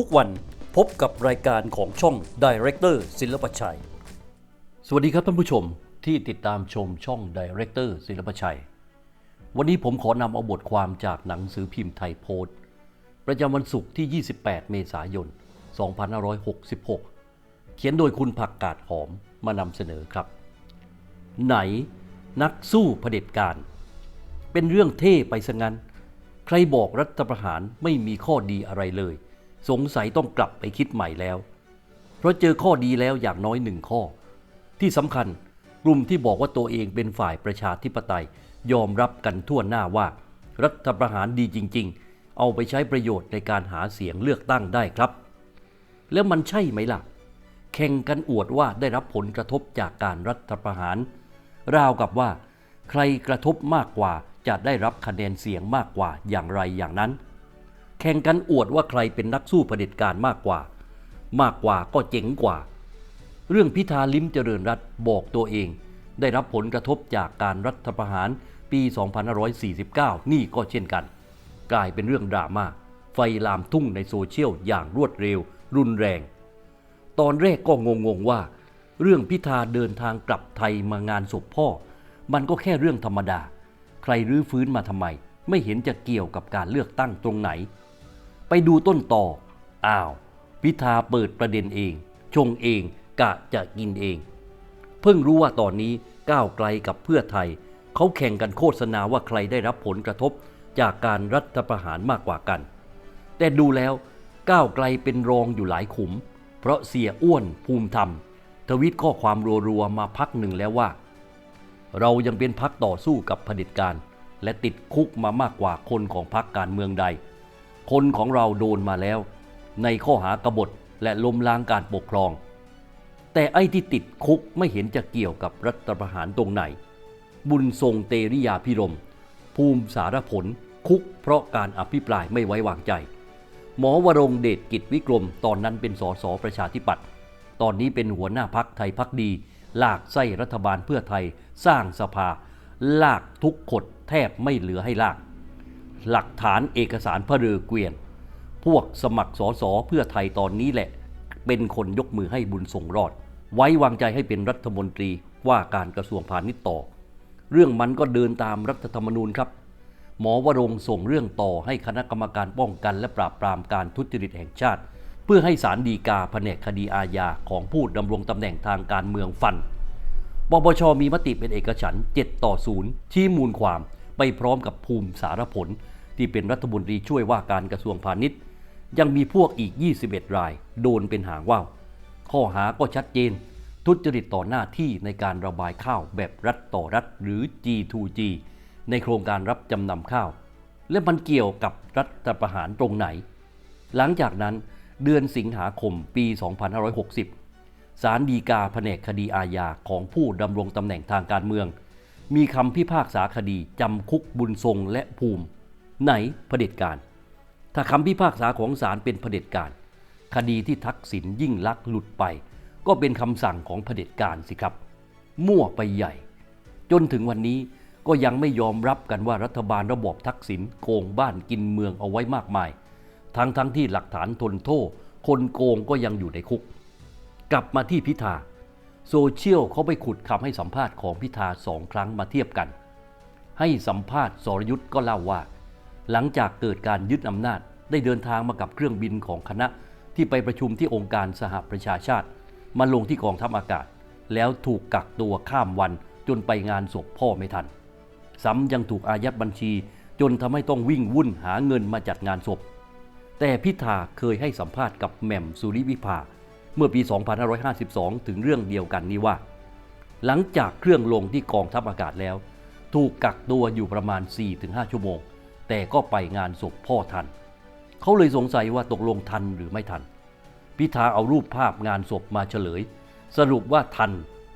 ทุกวันพบกับรายการของช่อง Director ศิลปชัย สวัสดีครับท่านผู้ชมที่ติดตามชมช่อง Director ศิลปชัย วันนี้ผมขอนำเอาบทความจากหนังสือพิมพ์ไทยโพสต์ ประจำวันศุกร์ที่ 28 เมษายน 2566 เขียนโดยคุณผักกาดหอมมานำเสนอครับ ไหนนักสู้เผด็จการ เป็นเรื่องเท่ไปซะงั้น ใครบอกรัฐประหารไม่มีข้อดีอะไรเลย สงสัยต้องกลับไปคิดใหม่แล้ว เพราะเจอข้อดีแล้วอย่างน้อยหนึ่งข้อ ที่สำคัญกลุ่มที่บอกว่าตัวเองเป็นฝ่ายประชาธิปไตย ยอมรับกันทั่วหน้าว่า รัฐประหารดีจริง ๆ เอาไปใช้ประโยชน์ในการหาเสียงเลือกตั้งได้ครับ แล้วมันใช่ไหมล่ะ แข่งกันอวดว่าได้รับผลกระทบจากการรัฐประหาร ราวกับว่า ใครกระทบมากกว่าจะได้รับคะแนนเสียงมากกว่าอย่างไรอย่างนั้น แข่งกันอวดว่าใครเป็นนักสู้เผด็จการมากกว่า มากกว่าก็เจ๋งกว่า เรื่องพิธาลิ้มเจริญรัตบอกตัวเอง ได้รับผลกระทบจากการรัฐประหารปี 2549 นี่ก็เช่นกัน กลายเป็นเรื่องดราม่าไฟลามทุ่งในโซเชียลอย่างรวดเร็ว รุนแรง ตอนแรกก็งงๆว่า เรื่องพิธาเดินทางกลับไทยมางานศพพ่อ มันก็แค่เรื่องธรรมดา ใครรื้อฟื้นมาทำไม ไม่เห็นจะเกี่ยวกับการเลือกตั้งตรงไหน ไปดูต้นต่อ อ้าว พิธาเปิดประเด็นเอง ชงเองกะจะกินเอง เพิ่งรู้ว่าตอนนี้ก้าวไกลกับเพื่อไทย เขาแข่งกันโฆษณาว่าใครได้รับผลกระทบจากการรัฐประหารมากกว่ากัน แต่ดูแล้วก้าวไกลเป็นรองอยู่หลายขุม เพราะเสียอ้วนภูมิธรรม ทวิตข้อความรัวๆมาพักหนึ่งแล้วว่า เรายังเป็นพักต่อสู้กับเผด็จการ และติดคุกมามากกว่าคนของพักการเมืองใด คนของเราโดนมาแล้ว ในข้อหากบฏและล้มล้างการปกครอง แต่ไอ้ที่ติดคุกไม่เห็นจะเกี่ยวกับรัฐประหารตรงไหน บุญทรงเตริยาพิรม ภูมิสารผลคุกเพราะการอภิปรายไม่ไว้วางใจ หมอวรงเดชกิจวิกรมตอนนั้นเป็นสสประชาธิปัตย์ตอนนี้เป็นหัวหน้าพักไทยพักดี ลากไส้รัฐบาลเพื่อไทย สร้างสภา ลากทุกขดแทบไม่เหลือให้ลาก หลักฐานเอกสารพระเรือเกวียน พวกสมัครสอสอเพื่อไทยตอนนี้แหละ เป็นคนยกมือให้บุญส่งรอด ไว้วางใจให้เป็นรัฐมนตรีว่าการกระทรวงพาณิชย์ต่อ เรื่องมันก็เดินตามรัฐธรรมนูญครับ หมอวรงส่งเรื่องต่อให้คณะกรรมการป้องกันและปราบปรามการทุจริตแห่งชาติ เพื่อให้ศาลฎีกาแผนกคดีอาญาของผู้ดำรงตำแหน่งทางการเมืองฟันปปชมีมติเป็นเอกฉันท์7ต่อ0ชี้มูลความไปพร้อมกับภูมิสารผล ที่เป็นรัฐมนตรีช่วยว่าการกระทรวงพาณิชย์ ยังมีพวกอีก 21 ราย โดนเป็นหางว่าวข้อหาก็ชัดเจน ทุจริตต่อหน้าที่ในการระบายข้าวแบบรัฐต่อรัฐหรือ G2G ในโครงการรับจำนำข้าว และมันเกี่ยวกับรัฐประหารตรงไหน หลังจากนั้นเดือนสิงหาคมปี 2560 ศาลฎีกาแผนกคดีอาญาของผู้ดำรงตำแหน่งทางการเมือง มีคำพิพากษาคดีจำคุกบุญทรงและภูมิ ไหนเผด็จการ ถ้าคำพิพากษาของศาลเป็นเผด็จการ คดีที่ทักษิณยิ่งลักษณ์หลุดไป ก็เป็นคำสั่งของเผด็จการสิครับ มั่วไปใหญ่ จนถึงวันนี้ก็ยังไม่ยอมรับกันว่ารัฐบาลระบอบทักษิณโกงบ้านกินเมืองเอาไว้มากมาย ทั้งทั้งที่หลักฐานทนโทษ คนโกงก็ยังอยู่ในคุก กลับมาที่พิธาโซเชียลเขาไปขุดคำให้สัมภาษณ์ของพิธาสองครั้งมาเทียบกัน ให้สัมภาษณ์สรยุทธ์ก็เล่าว่า หลังจากเกิดการยึดอำนาจได้เดินทางมากับเครื่องบินของคณะที่ไปประชุมที่องค์การสหประชาชาติ มาลงที่กองทัพอากาศ แล้วถูกกักตัวข้ามวันจนไปงานศพพ่อไม่ทัน ซ้ำยังถูกอายัดบัญชีจนทำให้ต้องวิ่งวุ่นหาเงินมาจัดงานศพ แต่พิธาเคยให้สัมภาษณ์กับแหม่มสุริวิภา เมื่อปี 2552 ถึงเรื่องเดียวกันนี้ว่า หลังจากเครื่องลงที่กองทัพอากาศแล้ว ถูกกักตัวอยู่ประมาณ 4-5 ชั่วโมง แต่ก็ไปงานศพพ่อทัน เขาเลยสงสัยว่าตกลงทันหรือไม่ทัน พิธาเอารูปภาพงานศพมาเฉลย สรุปว่าทัน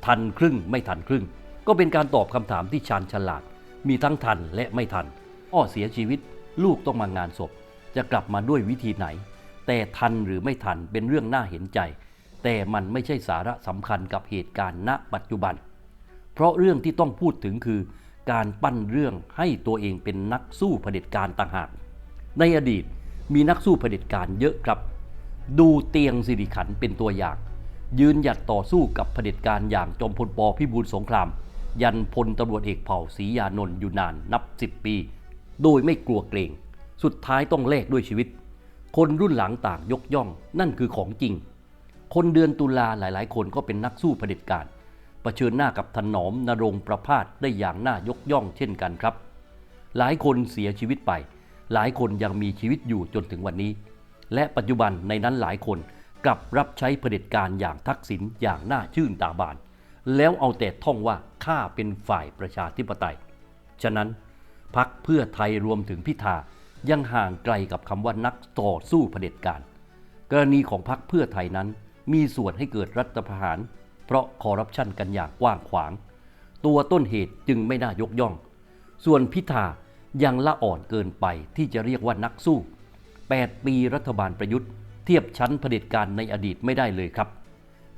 ทันครึ่งไม่ทันครึ่ง ก็เป็นการตอบคำถามที่ชาญฉลาด มีทั้งทันและไม่ทันพ่อเสียชีวิต ลูกต้องมางานศพ จะกลับมาด้วยวิธีไหน แต่ทันหรือไม่ทันเป็นเรื่องน่าเห็นใจ แต่มันไม่ใช่สาระสำคัญกับเหตุการณ์ณปัจจุบัน เพราะเรื่องที่ต้องพูดถึงคือ การปั้นเรื่องให้ตัวเองเป็นนักสู้เผด็จการต่างหาก ในอดีตมีนักสู้เผด็จการเยอะครับ ดูเตียงสิริขันเป็นตัวอย่าง ยืนหยัดต่อสู้กับเผด็จการอย่างจอมพลปพิบูลสงคราม ยันพลตำรวจเอกเผ่าศรียานนท์อยู่นานนับสิบปี โดยไม่กลัวเกรง สุดท้ายต้องแลกด้วยชีวิต คนรุ่นหลังต่างยกย่องนั่นคือของจริง คนเดือนตุลาหลาย ๆ คนก็เป็นนักสู้เผด็จการ เผชิญหน้ากับถนอมนรงประพาสได้อย่างน่ายกย่องเช่นกันครับ หลายคนเสียชีวิตไป หลายคนยังมีชีวิตอยู่จนถึงวันนี้ และปัจจุบันในนั้นหลายคนกลับรับใช้เผด็จการอย่างทักษิณอย่างน่าชื่นตาบาน แล้วเอาแต่ท่องว่าข้าเป็นฝ่ายประชาธิปไตย ฉะนั้นพักเพื่อไทยรวมถึงพิธายังห่างไกลกับคำว่านักต่อสู้เผด็จการ กรณีของพักเพื่อไทยนั้นมีส่วนให้เกิดรัฐประหาร เพราะคอร์รัปชันกันอย่างกว้างขวาง ตัวต้นเหตุจึงไม่น่ายกย่อง ส่วนพิธายังละอ่อนเกินไปที่จะเรียกว่านักสู้ 8 ปีรัฐบาลประยุทธ์ เทียบชั้นเผด็จการในอดีตไม่ได้เลยครับ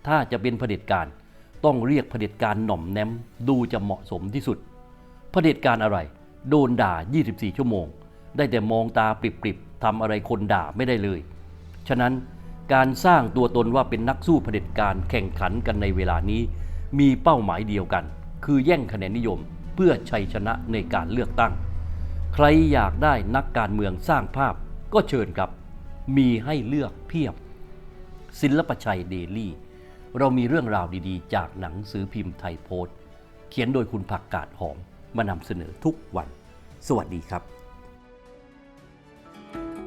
ถ้าจะเป็นเผด็จการต้องเรียกเผด็จการหน่อมแนมดูจะเหมาะสมที่สุดเผด็จการอะไร โดนด่า 24 ชั่วโมง ได้แต่มองตาปริบๆทำอะไรคนด่าไม่ได้เลย ฉะนั้น การสร้างตัวตนว่าเป็นนักสู้เผด็จการแข่งขันกันในเวลานี้ มีเป้าหมายเดียวกัน คือแย่งคะแนนนิยม เพื่อชัยชนะในการเลือกตั้ง ใครอยากได้นักการเมืองสร้างภาพก็เชิญครับ มีให้เลือกเพียบ ศิลปชัยเดลี่ เรามีเรื่องราวดีๆ จากหนังสือพิมพ์ไทยโพสต์ เขียนโดยคุณผักกาดหอมมานำเสนอทุกวัน สวัสดีครับ